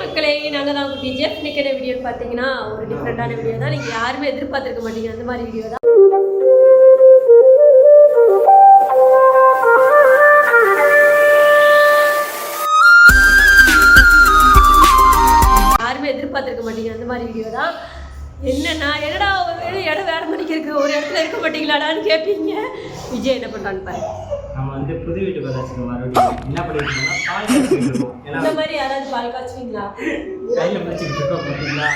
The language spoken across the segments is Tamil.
மக்களே நாங்கள் தான் குட்டி ஜெஃப் நிற்கிற வீடியோ பார்த்தீங்கன்னா ஒரு டிஃப்ரெண்டான வீடியோ தான். நீங்கள் யாருமே எதிர்பார்த்துருக்க மாட்டீங்க. அந்த மாதிரி வீடியோ தான். யாருமே எதிர்பார்த்துருக்க மாட்டீங்க. அந்த மாதிரி வீடியோ தான். என்னன்னா என்னடா ஒரு இடம் வேற மணிக்கு இருக்கு. ஒரு இடத்துல இருக்க மாட்டீங்களாடான்னு கேட்பீங்க விஜய் என்ன பண்ணுறான்னு பாரு நம்ம வந்து புது வீட்டுக்கு வந்தாச்சு மறுபடியும் என்ன பண்ணிட்டு இருக்கோம்னா பால் காய்ச்சிட்டு இருக்கோம் ஏன்னா இந்த மாதிரி யாராவது பால் காய்ச்சுவீங்களா? கையில் பிடிச்சிட்டு இருக்கோம் பார்த்தீங்களா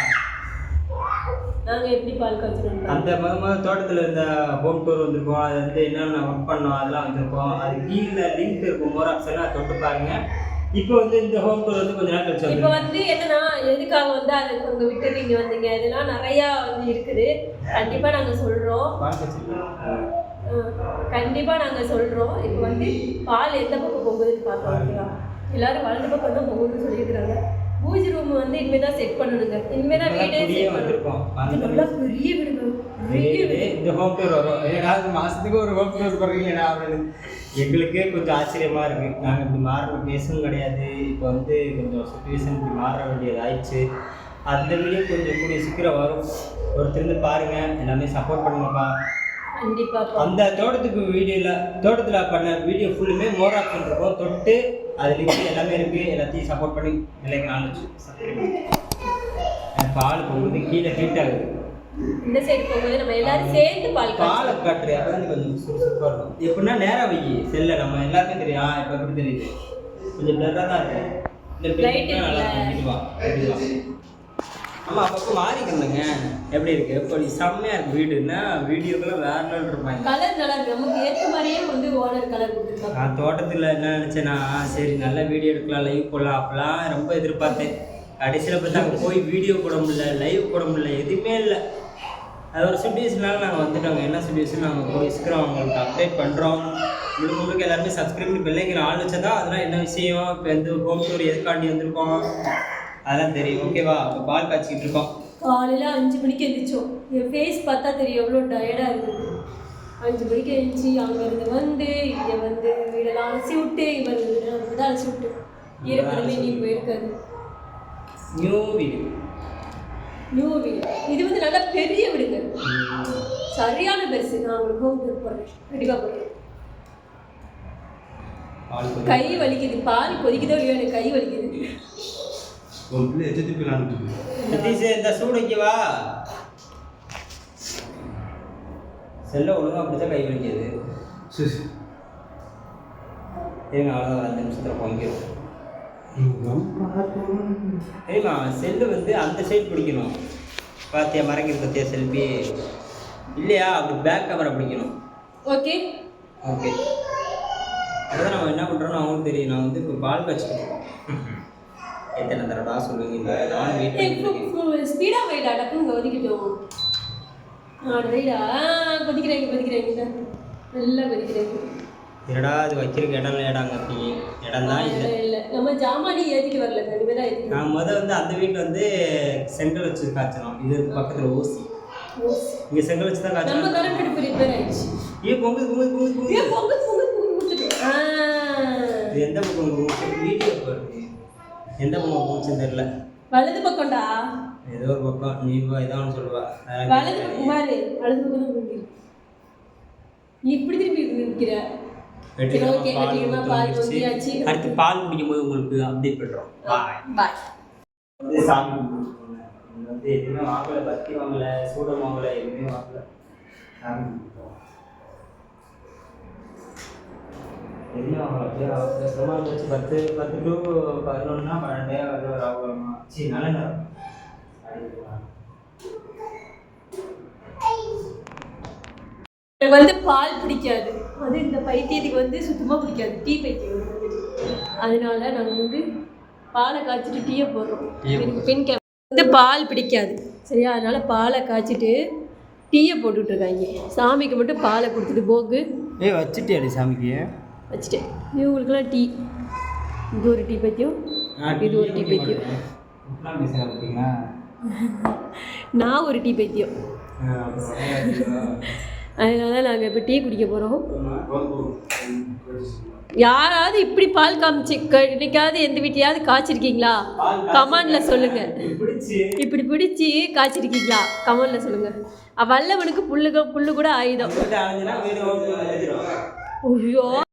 நாங்கள் எப்படி பால் காய்ச்சுறோம் அந்த முத முத தோட்டத்தில் இருந்த ஹோம் டூர் வந்திருக்கோம் அது வந்து என்னென்ன ஒர்க் பண்ணோம் அதெல்லாம் வந்திருக்கோம். அது கீழே லிங்க் இருக்கும் மோர் ஆப்ஷன் அதை தொட்டு பாருங்க. இப்போ வந்து இந்த ஹோம் டூர் வந்து கொஞ்ச நாள் கழிச்சு இப்போ வந்து வந்து என்னன்னா எதுக்காக வந்து அது உங்க விட்டு நீங்க வந்தீங்க? இதெல்லாம் நிறைய வந்து இருக்குது. கண்டிப்பா நாங்க சொல்றோம். பால் காய்ச்சிட்டு அஹ் கண்டிப்பா நாங்க சொல்றோம். இப்போ வந்து பால் எந்த பக்கம் போகுதுன்னு பார்க்கலாம் ஓகேவா? எல்லாரும் வலது பக்கம் தான் போகுதுன்னு சொல்லியிருக்கிறாங்க. பூஜை ரூம் வந்து இனிமே தான் செட் பண்ணணுங்க. இனிமே தான் வீடே செட் பண்ணணும். வந்திருக்கோம். இது நல்லா பெரிய வீடுங்க. இந்த ஹோம் டூர் வரும். ஏதாவது மாசத்துக்கு ஒரு ஹோம் டூர் போடுறீங்களா அப்படின்னு எங்களுக்கே கொஞ்சம் ஆச்சரியமா இருக்கு. நாங்கள் இப்படி மாறுற பேசும் கிடையாது. இப்போ வந்து கொஞ்சம் சுச்சுவேஷன் இப்படி மாற வேண்டியது ஆயிடுச்சு அந்த வீடியோ கொஞ்சம் கூடிய சீக்கிரம் வரும். ஒருத்தர் இருந்து பாருங்க. எல்லாமே சப்போர்ட் பண்ணுங்கப்பா. கண்டிப்பா அந்த தோட்டத்துக்கு வீடியோவில் தோட்டத்தில் பண்ண வீடியோ ஃபுல்லுமே மோர் ஆப்ஷன் இருக்கும் தொட்டு அது லிங்க் எல்லாமே இருக்கு. எல்லாத்தையும் சப்போர்ட் பண்ணி நிலைக்கு நாலு பால் போகுது கீழே ஹீட் ஆகுது. இந்த சைடு போகும்போது நம்ம எல்லாரும் சேர்ந்து பால் பாலை காட்டுறியா அப்பதான் கொஞ்சம் சுறுசுறுப்பாக இருக்கும். எப்படின்னா நேரா வை செல்ல நம்ம எல்லாருக்கும் தெரியும். இப்போ எப்படி தெரியுது? கொஞ்சம் பிளராக தான் இருக்கு. இந்த பிளேட் நல்லா இருக்குல்ல? இருக்கும் இதுவா இதுவா ஆமா அப்பப்போ மாறிக்கணுங்க. எப்படி இருக்கு? இப்போ செம்மையா இருக்கு வீடுன்னா வீடியோக்கெல்லாம் வேற நாள் இருப்பாங்க. கலர் நல்லா இருக்கு. நமக்கு ஏற்ற மாதிரியே வந்து ஓனர் கலர் கொடுத்துருக்காங்க. நான் தோட்டத்தில் என்ன நினச்சேன்னா சரி நல்ல வீடியோ எடுக்கலாம் லைவ் போடலாம். அப்பெல்லாம் ரொம்ப எதிர்பார்த்தேன். கடைசியில் பார்த்தா அங்கே போய் வீடியோ போட முடியல லைவ் போட முடியல எதுவுமே இல்லை. அது ஒரு சுச்சுவேஷனால நாங்கள் வந்துட்டோங்க. என்ன சுச்சுவேஷன் நாங்கள் போய் சீக்கிரம் உங்களுக்கு அப்டேட் பண்ணுறோம் முழுக்க முழுக்க எல்லாருமே சப்ஸ்கிரைப் பண்ணி பெல்லைக்கிற ஆள் வச்சதா? அதெல்லாம் என்ன விஷயம்? இப்போ எந்த ஹோம் டூர் எதுக்காண்டி வந்திருக்கோம்? அதெல்லாம் தெரியும். ஓகேவா இப்போ பால் காய்ச்சிக்கிட்டு இருக்கோம். காலையில் அஞ்சு மணிக்கு எழுந்திரிச்சோம் என் ஃபேஸ் பார்த்தா தெரியும் எவ்வளோ டயர்டாக இருந்தது அஞ்சு மணிக்கு எழுந்துச்சி அங்கேருந்து வந்து இங்கே வந்து வீடெல்லாம் அலசி விட்டு இவர் வீடெல்லாம் அலசி விட்டு. ஈரப்பதமே நீ போயிருக்காது. நியூ வீடு. நியூ வீடு. இது வந்து நல்லா பெரிய வீடுங்க. சரியான பெருசு நான் உங்களுக்கு ஹோம் டூர் போடுறேன். கண்டிப்பாக போடுறேன். கொதி- கை வலிக்குது. பால் கொதிக்குதோ இல்லையோ எனக்கு கை வலிக்குது. உன் பிள்ளை எச்சத்தி பிள்ளான்னு சதீஷ் இந்த சூடைக்கு வா. செல்ல ஒழுங்கா அப்படிதான் கை வலிக்குது. இருங்க அவ்வளோதான் ஒரு அஞ்சு நிமிஷத்தில் பொங்கிடும் தெரியுமா செல்லு வந்து அந்த சைடு பிடிக்கணும். பாத்தியா மறைக்கிறது பத்தியா செல்ஃபி இல்லையா அப்படி பேக் கேமரா பிடிக்கணும். ஓகே ஓகே அதான் நம்ம என்ன பண்ணுறோம்னு அவங்களுக்கு தெரியும். நான் வந்து இப்போ பால் காய்ச்சிட்டு இருக்கோம் எத்தனை தடவை சொல்லுவீங்க? நான் வீட்டில் ஸ்பீடாக போயிடா டக்குன்னு ஒதுக்கிட்டோம். ஆ ரைடா கொதிக்கிறாங்க கொதிக்கிறாங்க நல்லா கொதிக்கிறாங்க என்னடா அது வைக்கிறதுக்கு இடம் இல்லை இடம் அங்கே இடம் தான் இல்லை இல்லை. நம்ம ஜாமானி ஏற்றிட்டு வரல கண்டிப்பாக தான் நான் முத வந்து அந்த வீட்டில் வந்து செங்கல் வச்சு காய்ச்சணும் இது பக்கத்தில் ஊசி இங்கே செங்கல் வச்சு தான் நம்ம காய்ச்சணும் கரண்ட் அடுப்பு ரிப்பேர் ஆயிடுச்சு. ஏ பொங்கு பொங்கு பொங்கு பொங்கு எந்த பக்கம் வீடியோ எந்த பக்கம் போச்சுன்னு தெரியல. வலது பக்கம்டா. ஏதோ ஒரு பக்கம் நீ இதான் சொல்லுவா. வலது பக்கம் பாரு வலது பக்கம் தான் இப்படி திருப்பி நிற்கிற அடுத்து பால் குடிக்கும் போது உங்களுக்கு அப்டேட் பண்ணுறோம் பாய் பாய் சாமி வந்து எதுவுமே வாங்கல பத்தி வாங்கல சூடம் வாங்கல எதுவுமே வாங்கல. சாமி பத்து பத்து டு பதினொன்னா பன்னெண்டே வந்து ஒரு ஆகுறமா சரி நல்ல நேரம் எனக்கு வந்து பால் பிடிக்காது. அது இந்த பைத்தியத்துக்கு வந்து சுத்தமாக பிடிக்காது. டீ பைத்தியம் அதனால நாங்கள் வந்து பாலை காய்ச்சிட்டு டீயை போடுறோம். பெண் கேப். வந்து பால் பிடிக்காது. சரியா? அதனால பாலை காய்ச்சிட்டு டீயை போட்டுட்டு இருக்காங்க. சாமிக்கு மட்டும் பாலை கொடுத்துட்டு போகு. ஏய் வச்சுட்டியாடி சாமிக்கு? வச்சுட்டேன். இவங்களுக்குலாம் டீ. இது ஒரு டீ பைத்தியம் இது ஒரு டீ பைத்தியம் நான் ஒரு டீ பைத்தியம் அதனால நாங்கள் இப்போ டீ குடிக்க போகிறோம் யாராவது இப்படி பால் காமிச்சு இன்னைக்காவது எந்த வீட்லையாவது காய்ச்சிருக்கீங்களா? கமாண்ட்ல சொல்லுங்க. பிடிச்சி. இப்படி பிடிச்சி காய்ச்சிருக்கீங்களா? கமாண்ட்ல சொல்லுங்க. அஹ் வல்லவனுக்கு புல்லுக புல்லு கூட ஆயுதம். ஐயோ.